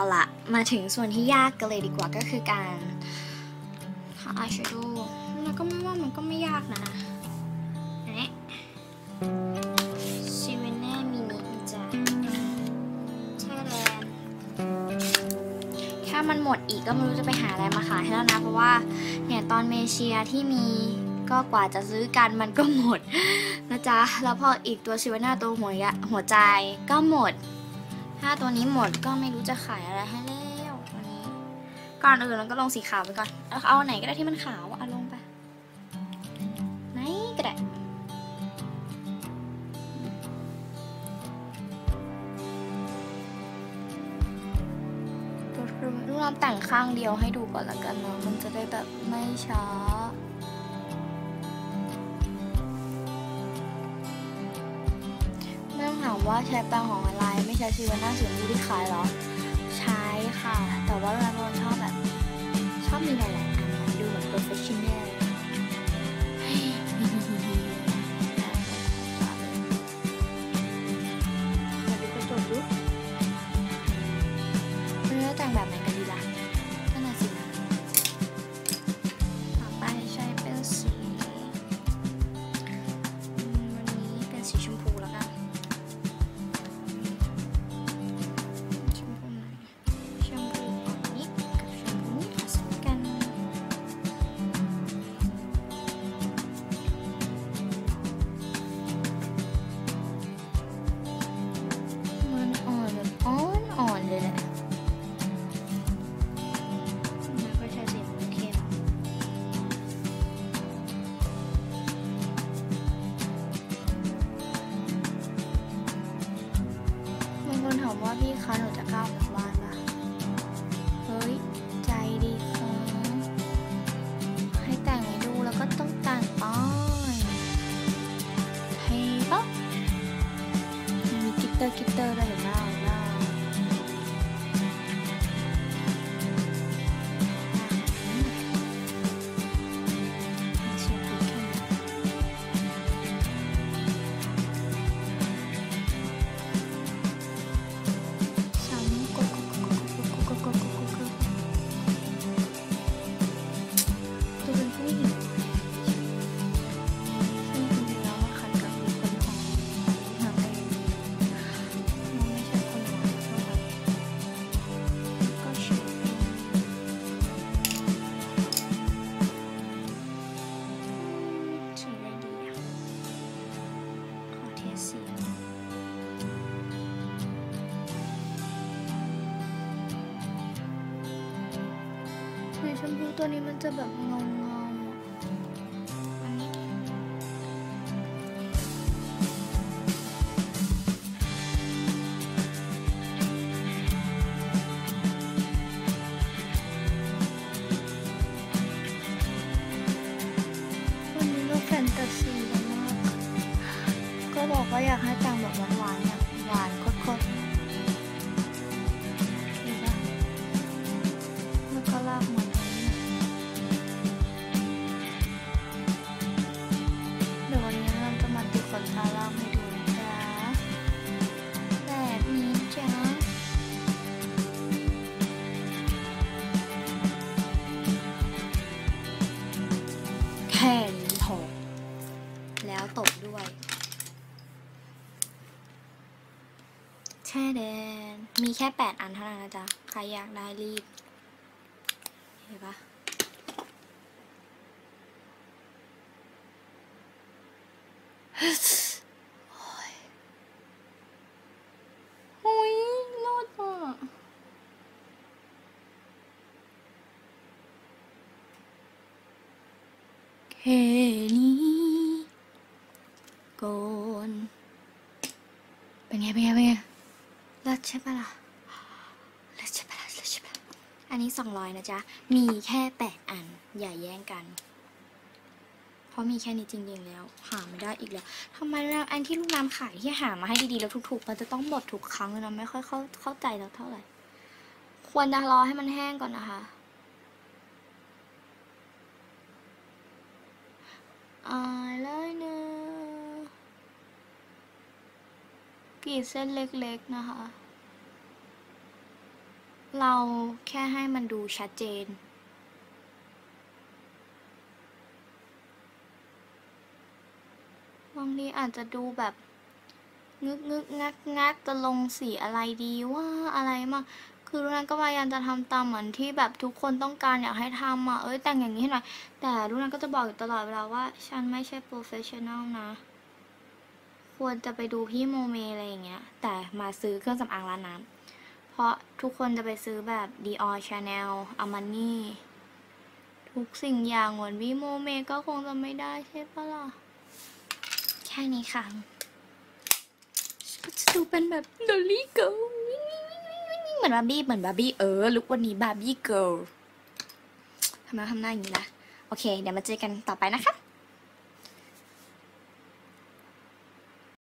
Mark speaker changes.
Speaker 1: เอาละมาถึงส่วนที่ยากกันเลยดีกว่าก็คือการทาอายแชโดว์แล้วก็ไม่ว่ามันก็ไม่ยากนะนี่ซิเวเน่มินิจ้ะใช่แล้วถ้ามันหมดอีกก็ไม่รู้จะไปหาอะไรมาขายให้แล้วนะ เพราะว่าเนี่ยตอนเมเชียที่มีก็กว่าจะซื้อกันมันก็หมดนะจ๊ะ แล้วพออีกตัวซิเวน่าตัวหัวหัวใจก็หมด ถ้าตัวนี้หมดก็ไม่รู้จะขายอะไรให้แล้ววันนี้ ก่อนอื่นเราก็ลงสีขาวไปก่อน เอาเอาไหนก็ได้ที่มันขาวอะเอาลงไป ไหนก็ได้ลูกน้ำแต่งข้างเดียวให้ดูก่อนละกันเนาะ มันจะได้แบบไม่ช้าามว่าใช้แปรงของอะไรไม่ใช้ชีวนหน้าสีนี้ที่ขายหรอ ใช้ค่ะ แต่ว่าเราชอบแบบ ชอบมีหลายๆอันดูแบบ professional ามว่าพี่คะหนูจะกล้าออกจากบ้านปะเฮ้ย ใจดีค่ะให้แต่งให้ดูแล้วก็ต้องแต่งป้อยเฮ้ปะมีกิตเตอร์กิตเตอร์ด้วยเห็นไหม ชมพูตัวนี้มันจะแบบงงงบอกว่าอยากให้ตังแบบหวานๆ แล้วตบด้วยแช่แดน มีแค่แปดอันเท่านั้นนะจ๊ะ ใครอยากได้รีบ เห็นปะโอ้ยรอดอะแค่นี้ก่อน เป็นไง เป็นไง เป็นไงเลิศใช่ปะล่ะเลิศใช่ปะล่ะเลิศใช่ปะล่ะอันนี้สองร้อยนะจ๊ะ มีแค่แปดอัน อย่าแย่งกัน เพราะมีแค่นี้จริงๆแล้ว หาไม่ได้อีกแล้วทำไมเราอันที่ลูกน้ำขายที่หามาให้ดีๆแล้วถูกๆมันจะต้องหมดทุกครั้งเลยนะไม่ค่อยเข้าเข้าใจแล้วเท่าไหร่ ควรจะรอให้มันแห้งก่อนนะคะอ่ายเลยเนอะีดเส้นเล็กๆนะคะ เราแค่ให้มันดูชัดเจน บางทีอาจจะดูแบบงึกงึกงักงักจะลงสีอะไรดีว่าอะไรมาคือรุ่นนั้นก็พยายามจะทำตามเหมือนที่แบบทุกคนต้องการอยากให้ทำอะ เอ้ยแต่งอย่างนี้ให้หน่อย แต่รุ่นนั้นก็จะบอกอยู่ตลอดเวลาว่า ฉันไม่ใช่โปรเฟชชั่นอลนะ ควรจะไปดูพี่โมเมอะไรอย่างเงี้ย แต่มาซื้อเครื่องสำอางร้านน้ำเพราะทุกคนจะไปซื้อแบบ Dior Chanel Armani ทุกสิ่งอย่างเหมือนพี่โมเมก็คงจะไม่ได้ใช่ปะล่ะ แค่นี้ค่ะก็จะดูเป็นแบบดอลลี่เกิลเหมือนบาร์บี้เหมือนบาร์บี้เออลุกวันนี้บาร์บี้เกิลทำไมทำหน้าอย่างนี้ล่ะโอเค เดี๋ยวมาเจอกันต่อไปนะคะ